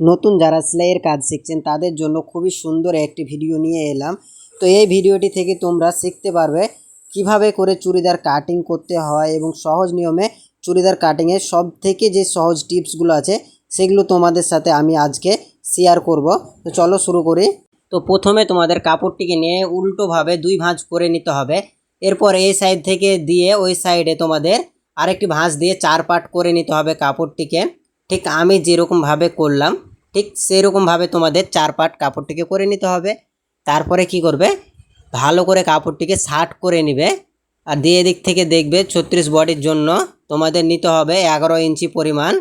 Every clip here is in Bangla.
নতুন যারা সেলাইয়ের কাজ শিখছেন, তাদের জন্য খুবই সুন্দর একটি ভিডিও নিয়ে এলাম। তো এই ভিডিওটি থেকে তোমরা শিখতে পারবে কীভাবে করে চুড়িদার কাটিং করতে হয় এবং সহজ নিয়মে চুড়িদার কাটিংয়ের সব থেকে যে সহজ টিপসগুলো আছে, সেগুলো তোমাদের সাথে আমি আজকে শেয়ার করব। তো চলো শুরু করি। তো প্রথমে তোমাদের কাপড়টিকে নিয়ে উল্টোভাবে দুই ভাঁজ করে নিতে হবে। এরপর এই সাইড থেকে দিয়ে ওই সাইডে তোমাদের আরেকটি ভাঁজ দিয়ে চার পাট করে নিতে হবে কাপড়টিকে। ঠিক আমি যেরকমভাবে করলাম ঠিক সেরকমভাবে তোমাদের চার পাট কাপড়টিকে করে নিতে হবে। তারপরে কি করবে? ভালো করে কাপড়টিকে শার্ট করে নিবে আর দিয়ে দিক থেকে দেখবে ছত্রিশ বডির জন্য তোমাদের নিতে হবে এগারো ইঞ্চি পরিমাণ।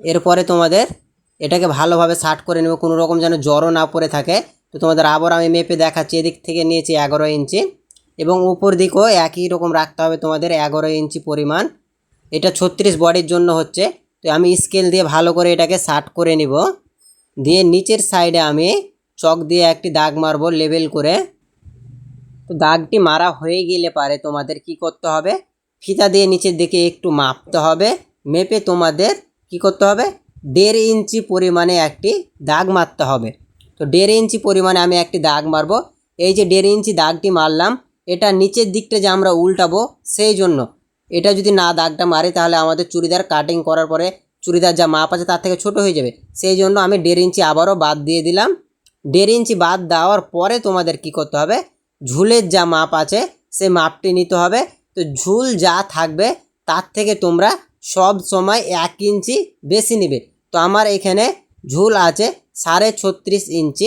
এরপরে তোমাদের এটাকে ভালোভাবে শার্ট করে নেবে, কোনো রকম যেন জ্বরও না পড়ে থাকে। তো তোমাদের আবার আমি মেপে দেখাচ্ছি, এদিক থেকে নিয়েছি এগারো ইঞ্চি এবং উপর দিকও একই রকম রাখতে হবে তোমাদের এগারো ইঞ্চি পরিমাণ। এটা ছত্রিশ বডির জন্য হচ্ছে। তো আমি স্কেল দিয়ে ভালো করে এটাকে শার্ট করে নিব। দিয়ে নিচের সাইডে আমি চক দিয়ে একটি দাগ মারবো লেবেল করে। তো দাগটি মারা হয়ে গেলে পারে তোমাদের কি করতে হবে? ফিতা দিয়ে নিচের দিকে একটু মাপতে হবে। মেপে তোমাদের কি করতে হবে? দেড় ইঞ্চি পরিমাণে একটি দাগ মারতে হবে। তো দেড় ইঞ্চি পরিমাণে আমি একটি দাগ মারবো। এই যে দেড় ইঞ্চি দাগটি মারলাম, এটা নিচের দিকটা যে আমরা উল্টাবো, সেই জন্য। এটা যদি না দাগটা মারি, তাহলে আমাদের চুড়িদার কাটিং করার পরে চুড়িদার যা মাপ আছে তার থেকে ছোট হয়ে যাবে। সেই জন্য আমি দেড় ইঞ্চি আবারও বাদ দিয়ে দিলাম। দেড় ইঞ্চি বাদ দেওয়ার পরে তোমাদের কি করতে হবে? ঝুলের যা মাপ আছে সে মাপটি নিতে হবে। তো ঝুল যা থাকবে, তার থেকে তোমরা সব সময় এক ইঞ্চি বেশি নেবে। তো আমার এখানে ঝুল আছে সাড়ে ছত্রিশ ইঞ্চি।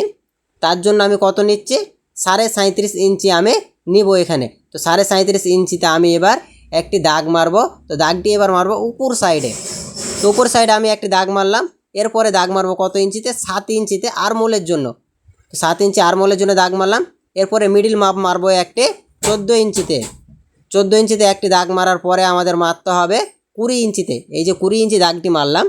তার জন্য আমি কত নিচ্ছি? সাড়ে সাঁত্রিশ ইঞ্চি আমি নিব এখানে। তো সাড়ে সাঁত্রিশ ইঞ্চিতে আমি এবার একটি দাগ মারবো, তো দাগটি এবার মারবো উপর সাইডে তো উপর সাইডে আমি একটি দাগ মারলাম, এরপরে দাগ মারবো কত ইঞ্চিতে? সাত ইঞ্চিতে আরমোলের জন্য। সাত ইঞ্চি আরমোলের জন্য দাগ মারলাম, এরপরে মিডিল মাপ মারবো একটি চোদ্দ ইঞ্চিতে। চোদ্দ ইঞ্চিতে একটি দাগ মারার পরে আমাদের মারতে হবে কুড়ি ইঞ্চিতে। এই যে কুড়ি ইঞ্চি দাগটি মারলাম,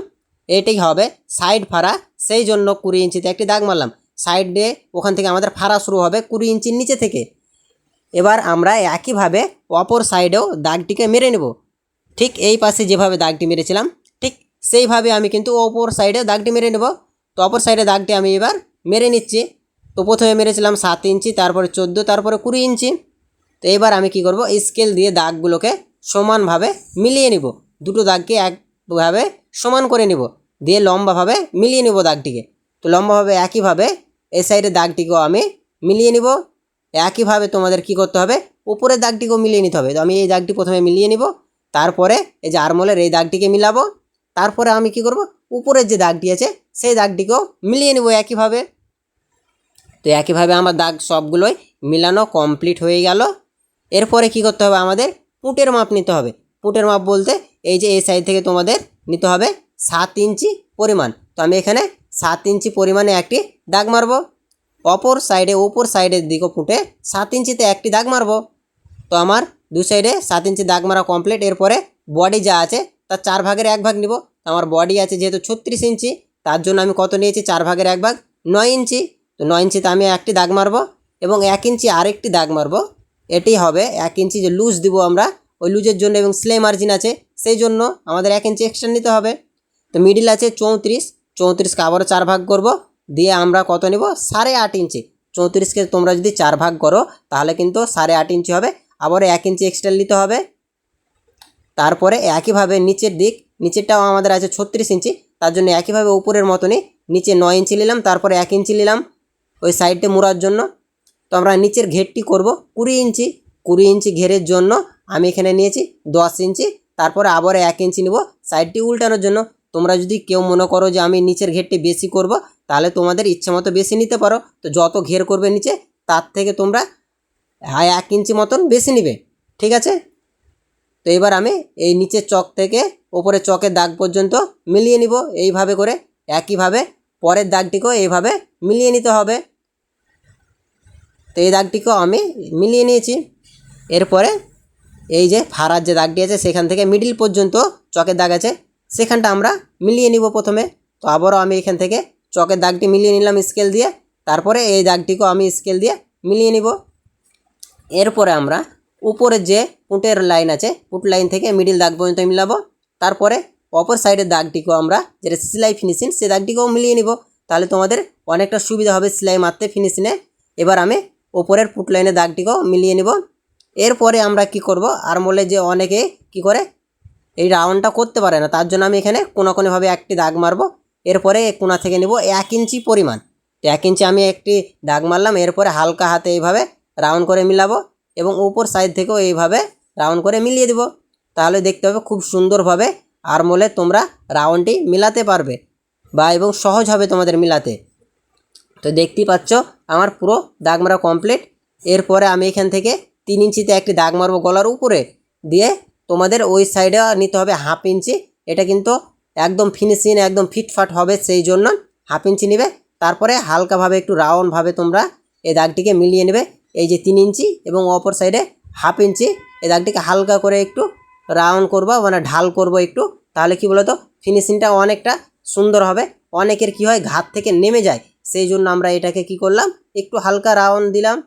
এটাই হবে সাইড ফাড়া, সেই জন্য কুড়ি ইঞ্চিতে একটি দাগ মারলাম। সাইডে ওখান থেকে আমাদের ফাড়া শুরু হবে কুড়ি ইঞ্চির নিচে থেকে। এবার আমরা একইভাবে অপর সাইডেও দাগটিকে মেরে নেব। ঠিক এই পাশে যেভাবে দাগটি মেরেছিলাম, ঠিক সেইভাবে আমি কিন্তু অপর সাইডে দাগটি মেরে নেব। তো অপর সাইডে দাগটি আমি এবার মেরে নিচ্ছি। তো প্রথমে মেরেছিলাম সাত ইঞ্চি, তারপরে চোদ্দ, তারপরে কুড়ি ইঞ্চি। তো এবার আমি কি করব স্কেল দিয়ে দাগগুলোকে সমানভাবে মিলিয়ে নিব। দুটো দাগকে একভাবে সমান করে নিব, দিয়ে লম্বাভাবে মিলিয়ে নিব দাগটিকে। তো লম্বাভাবে একইভাবে এই সাইডের দাগটিকেও আমি মিলিয়ে নিব। একইভাবে তোমাদের কি করতে হবে? উপরের দাগটিকেও মিলিয়ে নিতে হবে। তো আমি এই দাগটি প্রথমে মিলিয়ে নিব, তারপরে এই যে আরমোলের এই দাগটিকে মিলাবো, তারপরে আমি কি করব? উপরের যে দাগটি আছে, সেই দাগটিকেও মিলিয়ে নেব একইভাবে। তো একইভাবে আমার দাগ সবগুলোই মিলানো কমপ্লিট হয়ে গেল। এরপরে কি করতে হবে আমাদের? পুটের মাপ নিতে হবে। পুটের মাপ বলতে এই যে এই সাইড থেকে তোমাদের নিতে হবে সাত ইঞ্চি পরিমাণ। তো আমি এখানে সাত ইঞ্চি পরিমাণে একটি দাগ মারবো। অপর সাইডে ওপর সাইডের দিকে ফুটে সাত ইঞ্চিতে একটি দাগ মারবো। তো আমার দু সাইডে সাত ইঞ্চি দাগ মারা কমপ্লিট এরপরে বডি যা আছে তার চার ভাগের এক ভাগ নিব। আমার বডি আছে যেহেতু ছত্রিশ ইঞ্চি, তার জন্য আমি কত নিয়েছি? চার ভাগের এক ভাগ, নয় ইঞ্চি। তো নয় ইঞ্চিতে আমি একটি দাগ মারবো এবং এক ইঞ্চি আরেকটি দাগ মারবো। এটি হবে এক ইঞ্চি যে লুজ দিব আমরা। ওই লুজের জন্য এবং স্লে মার্জিন আছে, সেই জন্য আমাদের এক ইঞ্চি এক্সট্রা নিতে হবে। তো মিডিল আছে চৌত্রিশ, চৌত্রিশকে আবারও চার ভাগ করব। দিয়ে আমরা কত নেব? সাড়ে আট ইঞ্চি। চৌত্রিশকে তোমরা যদি চার ভাগ করো, তাহলে কিন্তু সাড়ে আট ইঞ্চি হবে। আবার এক ইঞ্চি এক্সট্রা নিতে হবে। তারপরে একইভাবে নিচের দিক, নিচেরটাও আমাদের আছে ছত্রিশ ইঞ্চি। তার জন্য একইভাবে উপরের মতনই নিচে নয় ইঞ্চি নিলাম, তারপরে এক ইঞ্চি নিলাম ওই সাইডে মোড়ার জন্য। তো আমরা নিচের ঘেরটি করব কুড়ি ইঞ্চি। কুড়ি ইঞ্চি ঘেরের জন্য আমি এখানে নিয়েছি দশ ইঞ্চি। তারপরে আবার এক ইঞ্চি নেব। সাইডটি উল্টানোর জন্য তোমরা যদি কেউ মনে করো যে আমি নিচের ঘেরটি বেশি করব, তাহলে তোমাদের ইচ্ছে মতো বেশি নিতে পারো। তো যত ঘের করবে নিচে, তার থেকে তোমরা এক ইঞ্চি মতন বেশি নিবে। ঠিক আছে? তো এবার আমি এই নিচের চক থেকে ওপরে চকের দাগ পর্যন্ত মিলিয়ে নিব। এইভাবে করে একইভাবে পরের দাগটিকেও এইভাবে মিলিয়ে নিতে হবে। তো এই দাগটিকেও আমি মিলিয়ে নিয়েছি। এরপরে এই যে ফাড়ার যে দাগটি আছে, সেখান থেকে মিডিল পর্যন্ত চকের দাগ আছে। সেখানটা আমরা মিলিয়ে নিব প্রথমে। তো আবারও আমি এখান থেকে চকের দাগটি মিলিয়ে নিলাম স্কেল দিয়ে। তারপরে এই দাগটিকেও আমি স্কেল দিয়ে মিলিয়ে নিব। এরপরে আমরা উপরে যে পুটের লাইন আছে, পুট লাইন থেকে মিডিল দাগ পর্যন্ত মিলাবো। তারপরে অপর সাইডের দাগটিকেও আমরা যেটা সেলাই ফিনিশিং সে দাগটিকেও মিলিয়ে নিব। তাহলে তোমাদের অনেকটা সুবিধা হবে সেলাই মারতে ফিনিশিংয়ে এবার আমি ওপরের পুট লাইনের দাগটিকেও মিলিয়ে নিব। এরপরে আমরা কি করব? আর বলে যে অনেকে কি করে এই রাউন্ডটা করতে পারে না। তার জন্য আমি এখানে কোনাকোনিভাবে একটি দাগ মারবো। এরপরে কোনা থেকে নিব এক ইঞ্চি পরিমাণ। তো এক ইঞ্চি আমি একটি দাগ মারলাম। এরপরে হালকা হাতে এইভাবে রাউন্ড করে মিলাবো এবং উপর সাইড থেকেও এইভাবে রাউন্ড করে মিলিয়ে দিব। তাহলে দেখতে হবে খুব সুন্দরভাবে আরমোলে তোমরা রাউন্ডটি মিলাতে পারবে বা এবং সহজ হবে তোমাদের মিলাতে। তো দেখতেই পাচ্ছ, আমার পুরো দাগ মারা কমপ্লিট এরপরে আমি এখান থেকে তিন ইঞ্চিতে একটি দাগ মারবো গলার উপরে। দিয়ে তোমাদের ওই সাইডে নিতে হবে হাফ ইঞ্চি এটা কিন্তু একদম ফিনিশিং একদম ফিটফাট হবে সেই জন্য হাফ ইঞ্চি নেবে। তারপরে হালকাভাবে একটু রাউন্ডভাবে তোমরা এই দাগটিকে মিলিয়ে নেবে, এই যে তিন ইঞ্চি এবং অপর সাইডে হাফ ইঞ্চি এই দাগটিকে হালকা করে একটু রাউন্ড করব মানে ঢাল করব একটু, তাহলে কি বলতো ফিনিশিংটা অনেকটা সুন্দর হবে। অনেকের কি হয়, ঘাত থেকে নেমে যায়, সেই জন্য আমরা এটাকে কি করলাম, একটু হালকা রাউন্ড দিলাম।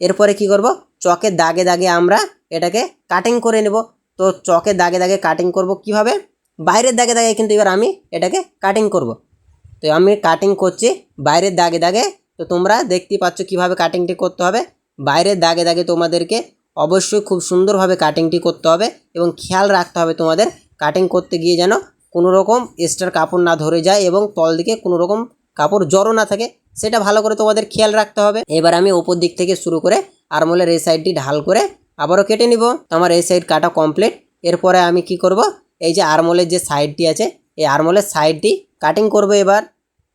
এরপরে কি করব চকের দাগে দাগে আমরা এটাকে কাটিং করে নেব। তো চকের দাগে দাগে কাটিং করব কীভাবে? বাইরের দাগে দাগে কিন্তু এবার আমি এটাকে কাটিং করব। তো আমি কাটিং করছি বাইরের দাগে দাগে। তো তোমরা দেখতেই পাচ্ছ কীভাবে কাটিংটি করতে হবে। বাইরের দাগে দাগে তোমাদেরকে অবশ্যই খুব সুন্দরভাবে কাটিংটি করতে হবে এবং খেয়াল রাখতে হবে তোমাদের কাটিং করতে গিয়ে যেন কোনো রকম এক্সট্রা কাপড় না ধরে যায় এবং তল দিকে কোনো রকম কাপড় জড়ো না থাকে, সেটা ভালো করে তোমাদের খেয়াল রাখতে হবে। এবার আমি ওপর দিক থেকে শুরু করে আরমোলের এই সাইডটি ঢাল করে আবারও কেটে নিব। আমার এই সাইড কাটা কমপ্লিট এরপরে আমি কি করব? এই যে আরমোলের যে সাইডটি আছে, এই আরমোলের সাইডটি কাটিং করব এবার।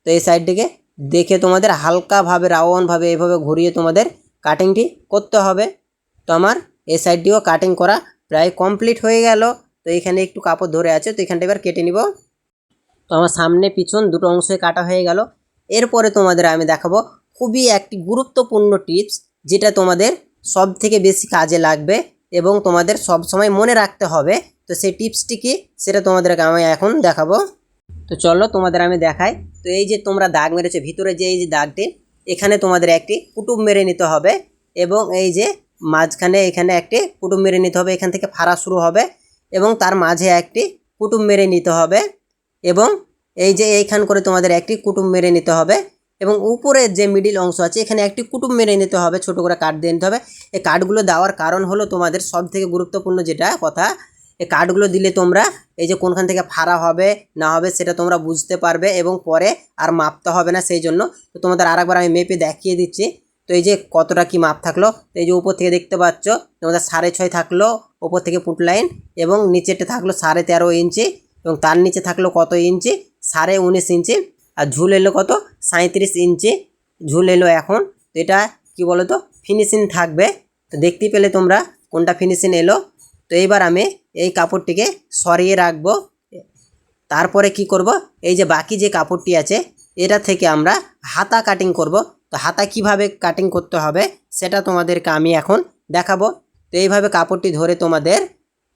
তো এই সাইডটিকে দেখে তোমাদের হালকাভাবে রাউন্ডভাবে এইভাবে ঘুরিয়ে তোমাদের কাটিংটি করতে হবে। তো আমার এই সাইডটিও কাটিং করা প্রায় কমপ্লিট হয়ে গেল। তো এখানে একটু কাপড় ধরে আছে, তো এখানটা এবার কেটে নিব। তো আমার সামনে পিছন দুটো অংশে কাটা হয়ে গেল। এরপরে তোমাদের আমি দেখাবো খুবই একটি গুরুত্বপূর্ণ টিপস যেটা তোমাদের সব থেকে বেশি কাজে লাগবে এবং তোমাদের সব সময় মনে রাখতে হবে। তো সেই টিপসটি কি? সেটা তোমাদেরকে আমি এখন দেখাবো। তো চলো তোমাদের আমি দেখাই। তো এই যে তোমরা দাগ মেরেছো, ভিতরে যে এই যে দাগটি, এখানে তোমাদের একটি কুটুম মেরে নিতে হবে এবং এই যে মাঝখানে এখানে একটি কুটুম মেরে নিতে হবে, এখান থেকে ফাড়া শুরু হবে এবং তার মাঝে একটি কুটুম মেরে নিতে হবে এবং এই যে এইখান করে তোমাদের একটি কুটুম মেরে নিতে হবে। এবং উপরের যে মিডিল অংশ আছে, এখানে একটি কুটুম মেরে নিতে হবে, ছোট করে কাঠ দিয়ে নিতে হবে। এই কাঠগুলো দেওয়ার কারণ হলো তোমাদের সব থেকে গুরুত্বপূর্ণ যেটা কথা এই কাঠগুলো দিলে তোমরা এই যে কোনখান থেকে ফাড়া হবে, না হবে সেটা তোমরা বুঝতে পারবে এবং পরে আর মাপতে হবে না সেই জন্য। তো তোমাদের আরেকবার আমি মেপে দেখিয়ে দিচ্ছি। তো এই যে কতটা কি মাপ থাকল, তো এই যে উপর থেকে দেখতে পাচ্ছ, তোমাদের সাড়ে ছয় থাকল উপর থেকে পুট লাইন এবং নিচেরটা থাকল সাড়ে তেরো ইঞ্চি এবং তার নিচে থাকল কত ইঞ্চি, সাড়ে উনিশ ইঞ্চি। আর ঝুল এলো কত? সাঁত্রিশ ইঞ্চি ঝুল এলো এখন। তো এটা কি বলো তো ফিনিশিং থাকবে। তো দেখতে পেলে তোমরা কোনটা ফিনিশিং এলো। তো এইবার আমি এই কাপড়টিকে সরিয়ে রাখব। তারপরে কি করব? এই যে বাকি যে কাপড়টি আছে, এটা থেকে আমরা হাতা কাটিং করব। তো হাতা কীভাবে কাটিং করতে হবে, সেটা তোমাদেরকে আমি এখন দেখাবো। তো এইভাবে কাপড়টি ধরে তোমাদের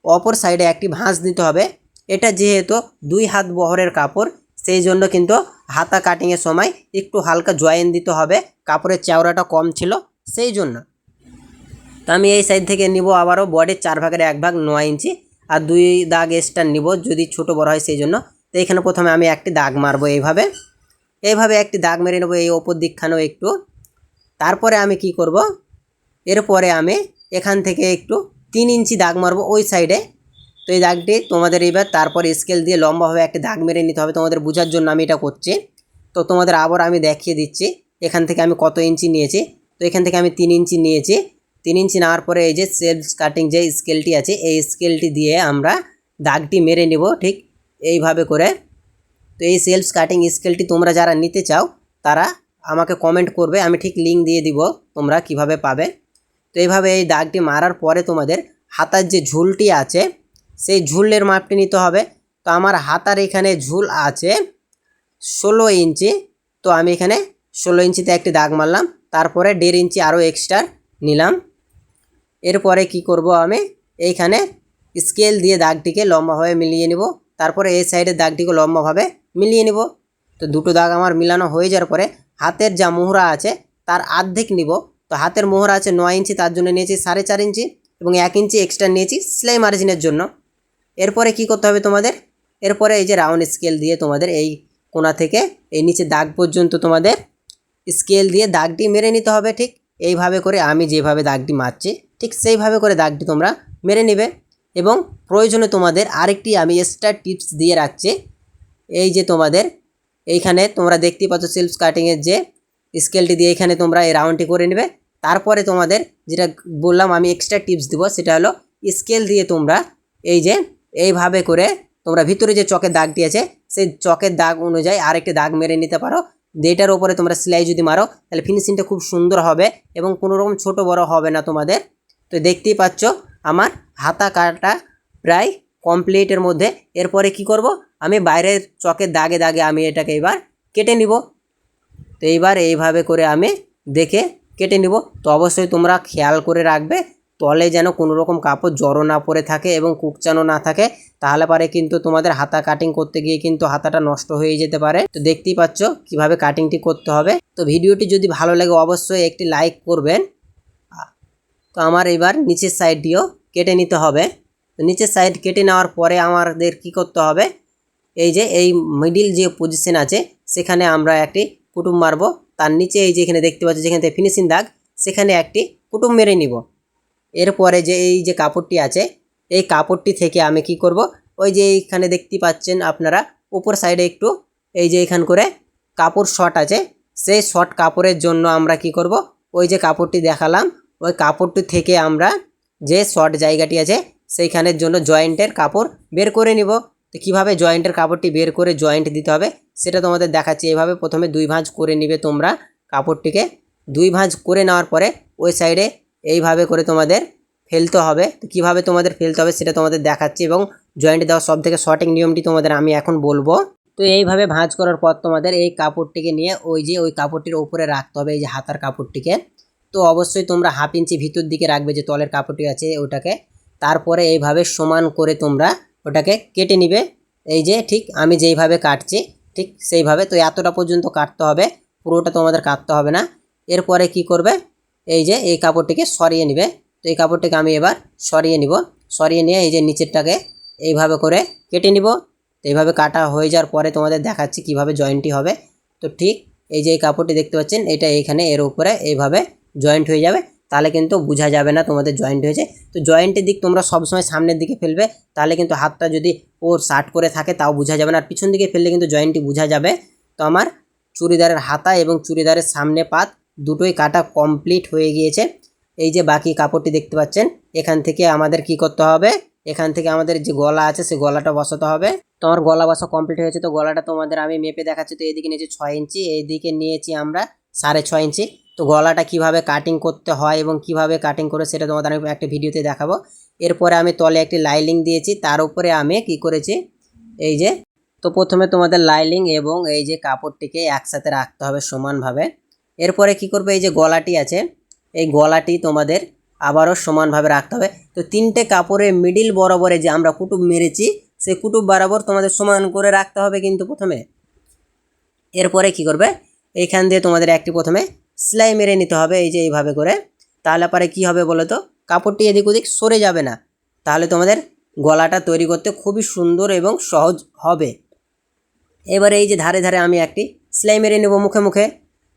অপর সাইডে একটি ভাঁজ দিতে হবে। এটা যেহেতু দুই হাত বহরের কাপড় সেই জন্য কিন্তু হাতা কাটিংয়ের সময় একটু হালকা জয়েন দিতে হবে। কাপড়ের চেওড়াটা কম ছিল, সেই জন্য। তো আমি এই সাইড থেকে নিব আবারও বডির চার ভাগের এক ভাগ নয় ইঞ্চি আর দুই দাগ এক্সট্রা নিব যদি ছোট বড় হয় সেই জন্য। তো এখানে প্রথমে আমি একটি দাগ মারবো এইভাবে। এইভাবে একটি দাগ মেরে নেব এই ওপর দিকখানেও একটু। তারপরে আমি কি করব? এরপরে আমি এখান থেকে একটু তিন ইঞ্চি দাগ মারবো ওই সাইডে তো এই দাগটি তোমাদের এবার তারপর স্কেল দিয়ে লম্বাভাবে একটা দাগ মেরে নিতে হবে তোমাদের বোঝার জন্য আমি এটা করছি। তো তোমাদের আবার আমি দেখিয়ে দিচ্ছি, এখান থেকে আমি কত ইঞ্চি নিয়েছি। তো এখান থেকে আমি তিন ইঞ্চি নিয়েছি। তিন ইঞ্চি নেওয়ার পরে এই যে সেলফ কাটিং যে স্কেলটি আছে, এই স্কেলটি দিয়ে আমরা দাগটি মেরে নেব ঠিক এইভাবে করে। তো এই সেলফ কাটিং স্কেলটি তোমরা যারা নিতে চাও, তারা আমাকে কমেন্ট করবে, আমি ঠিক লিঙ্ক দিয়ে দিব তোমরা কীভাবে পাবে। তো এইভাবে এই দাগটি মারার পরে তোমাদের হাতার যে ঝুলটি আছে সেই ঝুলের মাপটি নিতে হবে। তো আমার হাতার এখানে ঝুল আছে ষোলো ইঞ্চি। তো আমি এখানে ষোলো ইঞ্চিতে একটি দাগ মারলাম। তারপরে দেড় ইঞ্চি আরও এক্সট্রা নিলাম। এরপরে কি করব আমি? এইখানে স্কেল দিয়ে দাগটিকে লম্বাভাবে মিলিয়ে নিব। তারপরে এই সাইডের দাগটিকে লম্বাভাবে মিলিয়ে নিব। তো দুটো দাগ আমার মিলানো হয়ে যাওয়ার পরে হাতের যা মোহরা আছে তার অর্ধেক নিব। তো হাতের মোহরা আছে নয় ইঞ্চি, তার জন্য নিয়েছি সাড়ে চার ইঞ্চি এবং এক ইঞ্চি এক্সট্রা নিয়েছি সেলাই মার্জিনের জন্য। এরপরে কি করতে হবে তোমাদের? এরপরে এই যে রাউন্ড স্কেল দিয়ে তোমাদের এই কোণা থেকে এই নিচে দাগ পর্যন্ত তোমাদের স্কেল দিয়ে দাগটি মেরে নিতে হবে, ঠিক? এইভাবে করে আমি যেভাবে দাগটি মারছি, ঠিক সেইভাবে করে দাগটি তোমরা মেরে নেবে। এবং প্রয়োজনে তোমাদের আরেকটি আমি এক্সট্রা টিপস দিয়ে রাখছি, এই যে তোমাদের এইখানে তোমরা দেখতেই পাচ্ছ সেলফ কাটিংয়ের যে স্কেলটি দিয়ে এখানে তোমরা এই রাউন্ডটি করে নেবে। তারপরে তোমাদের যেটা বললাম আমি এক্সট্রা টিপস দিব, সেটা হলো স্কেল দিয়ে তোমরা এই যে এইভাবে করে তোমরা ভিতরে যে চকের দাগটি আছে, সেই চকের দাগ অনুযায়ী আরেকটি দাগ মেরে নিতে পারো। যেটার ওপরে তোমরা সেলাই যদি মারো, তাহলে ফিনিশিংটা খুব সুন্দর হবে এবং কোনো রকম ছোটো বড় হবে না তোমাদের। তো দেখতেই পাচ্ছ, আমার হাতা কাটা প্রায় কমপ্লিটের মধ্যে। এরপরে কি করব? আমি বাইরের চকের দাগে দাগে আমি এটাকে এবার কেটে নিব। তো এইবার এইভাবে করে আমি দেখে কেটে নিব। তো অবশ্যই তোমরা খেয়াল করে রাখবে তলে যেন কোনো রকম কাপড় জড়ো না পড়ে থাকে এবং কুকচানো না থাকে, তাহলে পারে কিন্তু তোমাদের হাতা কাটিং করতে গিয়ে কিন্তু হাতাটা নষ্ট হয়ে যেতে পারে। তো দেখতেই পাচ্ছ কীভাবে কাটিংটি করতে হবে। তো ভিডিওটি যদি ভালো লাগে অবশ্যই একটি লাইক করবেন। তো আমার এবার নিচের সাইডটিও কেটে নিতে হবে। নিচের সাইড কেটে নেওয়ার পরে আমাদের কি করতে হবে? এই যে, এই মিডিল যে পজিশন আছে, সেখানে আমরা একটি কুটুম মারবো। তার নিচে এই যে এখানে দেখতে পাচ্ছি, যেখানে ফিনিশিং দাগ, সেখানে একটি কুটুম মেরে নিব। এরপরে যে এই যে কাপড়টি আছে, এই কাপড়টি থেকে আমি কি করব? ওই যে এইখানে দেখতে পাচ্ছেন আপনারা, উপর সাইডে একটু এই যে এখান করে কাপড় শর্ট আছে, সেই শর্ট কাপড়ের জন্য আমরা কি করব? ওই যে কাপড়টি দেখালাম, ওই কাপড়টি থেকে আমরা যে শর্ট জায়গাটি আছে, সেইখানের জন্য জয়েন্টের কাপড় বের করে নিব। তো কীভাবে জয়েন্টের কাপড়টি বের করে জয়েন্ট দিতে হবে, সেটা তোমাদের দেখাচ্ছি। এভাবে প্রথমে দুই ভাঁজ করে নিবে তোমরা কাপড়টিকে। দুই ভাঁজ করে নেওয়ার পরে ওই সাইডে এইভাবে করে তোমাদের ফেলতে হবে। তো কীভাবে তোমাদের ফেলতে হবে সেটা তোমাদের দেখাচ্ছি এবং জয়েন্ট দেওয়ার সব থেকে সঠিক নিয়মটি তোমাদের আমি এখন বলব। তো এইভাবে ভাঁজ করার পর তোমাদের এই কাপড়টিকে নিয়ে ওই যে ওই কাপড়টির উপরে রাখতে হবে, এই যে হাতার কাপড়টিকে। তো অবশ্যই তোমরা হাফ ইঞ্চি ভিতর দিকে রাখবে যে তলের কাপড়টি আছে ওটাকে। তারপরে এইভাবে সমান করে তোমরা ওটাকে কেটে নিবে। এই যে ঠিক আমি যেইভাবে কাটছি ঠিক সেইভাবে। তো এতটা পর্যন্ত কাটতে হবে, পুরোটা তোমাদের কাটতে হবে না। এরপরে কি করবে? এই যে এই কাপড়টিকে সরিয়ে নিবে। তো এই কাপড়টিকে আমি এবার সরিয়ে নিব। সরিয়ে নিয়ে এই যে নিচেরটাকে এইভাবে করে কেটে নিব। তো এইভাবে কাটা হয়ে যাওয়ার পরে তোমাদের দেখাচ্ছি কীভাবে জয়েন্টটি হবে। তো ঠিক এই যে এই কাপড়টি দেখতে পাচ্ছেন, এটা এইখানে এর উপরে এইভাবে জয়েন্ট হয়ে যাবে। তাহলে কিন্তু বোঝা যাবে না তোমাদের জয়েন্ট হয়েছে। তো জয়েন্টের দিক তোমরা সবসময় সামনের দিকে ফেলবে। তাহলে কিন্তু হাতটা যদি ওর শার্ট করে থাকে তাও বোঝা যাবে না। আর পিছন দিকে ফেললে কিন্তু জয়েন্টটি বোঝা যাবে। তো আমার চুড়িদারের হাতা এবং চুড়িদারের সামনে পাত দুটোই কাটা কমপ্লিট হয়ে গিয়েছে। এই যে বাকি কাপড়টি দেখতে পাচ্ছেন, এখান থেকে আমাদের কি করতে হবে? এখান থেকে আমাদের যে গলা আছে সেই গলাটা বসাতে হবে। তোমার গলা বসা কমপ্লিট হয়েছে, তো গলাটা তোমাদের আমি মেপে দেখাচ্ছি। তো এদিকে নিয়েছি ছয় ইঞ্চি, এইদিকে নিয়েছি আমরা সাড়ে ছয় ইঞ্চি। তো গলাটা কীভাবে কাটিং করতে হয় এবং কীভাবে কাটিং করে সেটা তোমাদের আমি একটা ভিডিওতে দেখাবো। এরপরে আমি তলে একটি লাইলিং দিয়েছি, তার উপরে আমি কি করেছি? এই যে, তো প্রথমে তোমাদের লাইলিং এবং এই যে কাপড়টিকে একসাথে রাখতে হবে সমানভাবে। এরপরে কি করবে? এই যে গলাটি আছে, এই গলাটি তোমাদের আবারও সমানভাবে রাখতে হবে। তো তিনটে কাপড়ের মিডিল বরাবরে যে আমরা কুটুব মেরেছি সেই কুটুব বরাবর তোমাদের সমান করে রাখতে হবে কিন্তু প্রথমে। এরপরে কি করবে? এইখান দিয়ে তোমাদের একটি প্রথমে সেলাই মেরে নিতে হবে, এই যে এইভাবে করে। তাহলে পরে কি হবে বলো তো? কাপড়টি এদিক ওদিক সরে যাবে না। তাহলে তোমাদের গলাটা তৈরি করতে খুবই সুন্দর এবং সহজ হবে। এবার এই যে ধারে ধারে আমি একটি সেলাই মেরে নেব মুখে মুখে।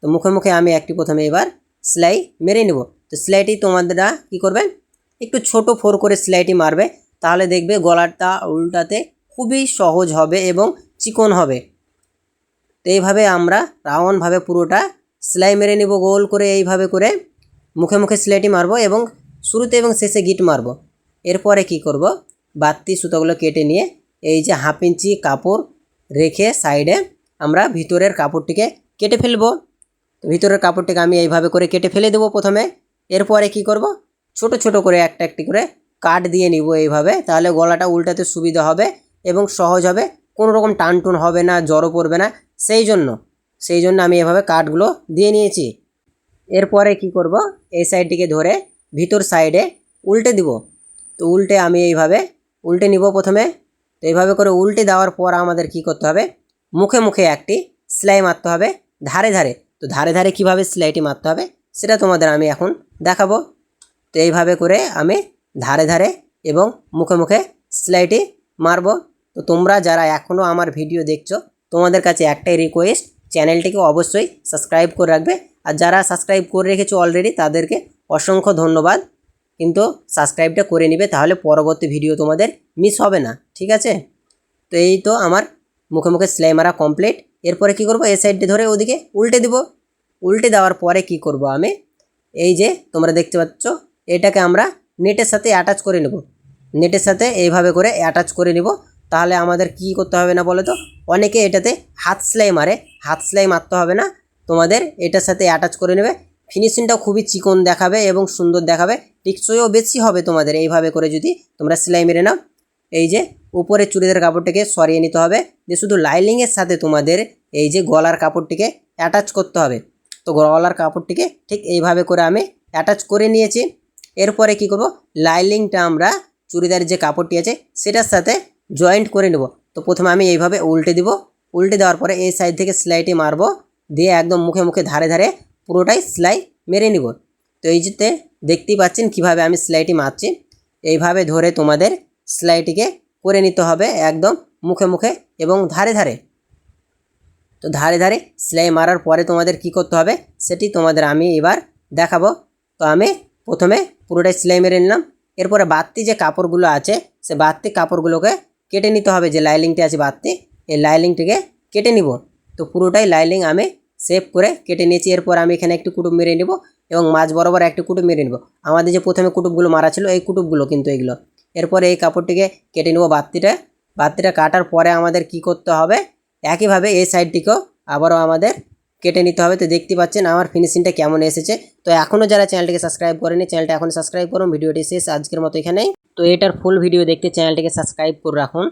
তো মুখে মুখে আমি একটি প্রথমে এবার সেলাই মেরে নেব। তো সেলাইটি তোমাদেরা কী করবে? একটু ছোট ফোর করে সেলাইটি মারবে, তাহলে দেখবে গলাটা, উল্টাতে খুবই সহজ হবে এবং চিকন হবে। তো এইভাবে আমরা রাউন্ডভাবে পুরোটা সেলাই মেরে নেব, গোল করে এইভাবে করে মুখে মুখে সেলাইটি মারবো এবং শুরুতে এবং শেষে গিট মারবো। এরপরে কি করব? বাড়তি সুতোগুলো কেটে নিয়ে এই যে হাফ ইঞ্চি কাপড় রেখে সাইডে আমরা ভিতরের কাপড়টিকে কেটে ফেলব। ভিতরের কাপড়টিকে আমি এইভাবে করে কেটে ফেলে দেবো প্রথমে। এরপরে কি করব? ছোট ছোট করে একটা, একটি করে কাট দিয়ে নিব এইভাবে। তাহলে গলাটা উল্টাতে সুবিধা হবে এবং সহজ হবে। কোনো রকম টানটুন হবে না জড়ো পড়বে না। সেই জন্য সেই জন্য আমি এভাবে কাঠগুলো দিয়ে নিয়েছি। এরপরে কি করব? এই সাইডটিকে ধরে ভিতর সাইডে উল্টে দিব। তো উল্টে আমি এইভাবে উল্টে নিব প্রথমে। তো এইভাবে করে উল্টে দেওয়ার পর আমাদের কি করতে হবে? মুখে মুখে একটি সেলাই মারতে হবে। ধারে ধারে তো ধারে ধারে কীভাবে সেলাইটি মারতে হবে, সেটা তোমাদের আমি এখন দেখাবো। তো এইভাবে করে আমি ধারে ধারে এবং মুখে মুখে সেলাইটি মারবো। তো তোমরা যারা এখনও আমার ভিডিও দেখছ, তোমাদের কাছে একটাই রিকোয়েস্ট চ্যানেলটিকে অবশ্যই সাবস্ক্রাইব করে রাখবে। আর যারা সাবস্ক্রাইব করে রেখেছো অলরেডি তাদেরকে অসংখ্য ধন্যবাদ। কিন্তু সাবস্ক্রাইবটা করে নিবে, তাহলে পরবর্তী ভিডিও তোমাদের মিস হবে না, ঠিক আছে? তো এই তো আমার মুখে মুখে সেলাই মারা কমপ্লিট এরপরে কি করব? এই সাইডটি ধরে ওদিকে উল্টে দিব। উল্টে দেওয়ার পরে কি করব আমি? এই যে তোমরা দেখতে পাচ্ছ, এটাকে আমরা নেটের সাথে অ্যাটাচ করে নেব। নেটের সাথে এইভাবে করে অ্যাটাচ করে নিব। তাহলে আমাদের কি করতে হবে না বলো তো? অনেকে এটাতে হাত সেলাই মারে। হাত সেলাই মারতে হবে না। তোমাদের এটার সাথে অ্যাটাচ করে নেবে। ফিনিশিংটাও খুবই চিকন দেখাবে এবং সুন্দর দেখাবে। টিকসইও বেশি হবে তোমাদের। এইভাবে করে যদি তোমরা সেলাই মেরে নাও। এই যে উপরে চুড়িদার কাপড়টিকে সরিয়ে নিতে হবে যে শুধু লাইলিংয়ের সাথে তোমাদের এই যে গলার কাপড়টিকে অ্যাটাচ করতে হবে। তো গলার কাপড়টিকে ঠিক এইভাবে করে আমি অ্যাটাচ করে নিয়েছি। এরপরে কি করব? লাইলিংটা আমরা চুড়িদারের যে কাপড়টি আছে, সেটার সাথে জয়েন্ট করে নেব। তো প্রথমে আমি এইভাবে উল্টে দিব। উল্টে দেওয়ার পরে এই সাইড থেকে সেলাইটি মারবো, দিয়ে একদম মুখে মুখে ধারে ধারে পুরোটাই সেলাই মেরে নিব। তো এই যেতে দেখতেই পাচ্ছেন কীভাবে আমি সেলাইটি মারছি। এইভাবে ধরে তোমাদের সেলাইটিকে করে নিতে হবে একদম মুখে মুখে এবং ধারে ধারে। তো ধারে ধারে সেলাই মারার পরে তোমাদের কি করতে হবে? সেটি তোমাদের আমি এবার দেখাবো। তো আমি প্রথমে পুরোটাই সেলাই মেরে নিলাম। এরপরে বাড়তি যে কাপড়গুলো আছে, সে বাড়তি কাপড়গুলোকে কেটে নিতে হবে। যে লাইলিংটি আছে বাড়তি এই লাইলিংটিকে কেটে নিব। তো পুরোটাই লাইলিং আমি সেভ করে কেটে নিয়েছি। এরপর আমি এখানে একটি কুটুব মেরে নেব এবং মাঝ বরাবর একটু কুটুব মেরে নেব। আমাদের যে প্রথমে কুটুমগুলো মারা ছিল, এই কুটুমগুলো কিন্তু এগুলো এরপরে এই কাপড়টিকে কেটে নেব বাতিটা। বাতিটা কাটার পরে আমাদের কি করতে হবে? একইভাবে এই সাইডটিকেও আবারও আমাদের কেটে নিতে হবে। তো দেখতে পাচ্ছেন আমার ফিনিশিংটা কেমন এসেছে। তো এখনও যারা চ্যানেলটিকে সাবস্ক্রাইব করেনি, চ্যানেলটা এখন সাবস্ক্রাইব করুন। ভিডিওটি শেষ আজকের মতো এখানেই। তো এটার ফুল ভিডিও দেখতে চ্যানেলটিকে সাবস্ক্রাইব করে রাখুন।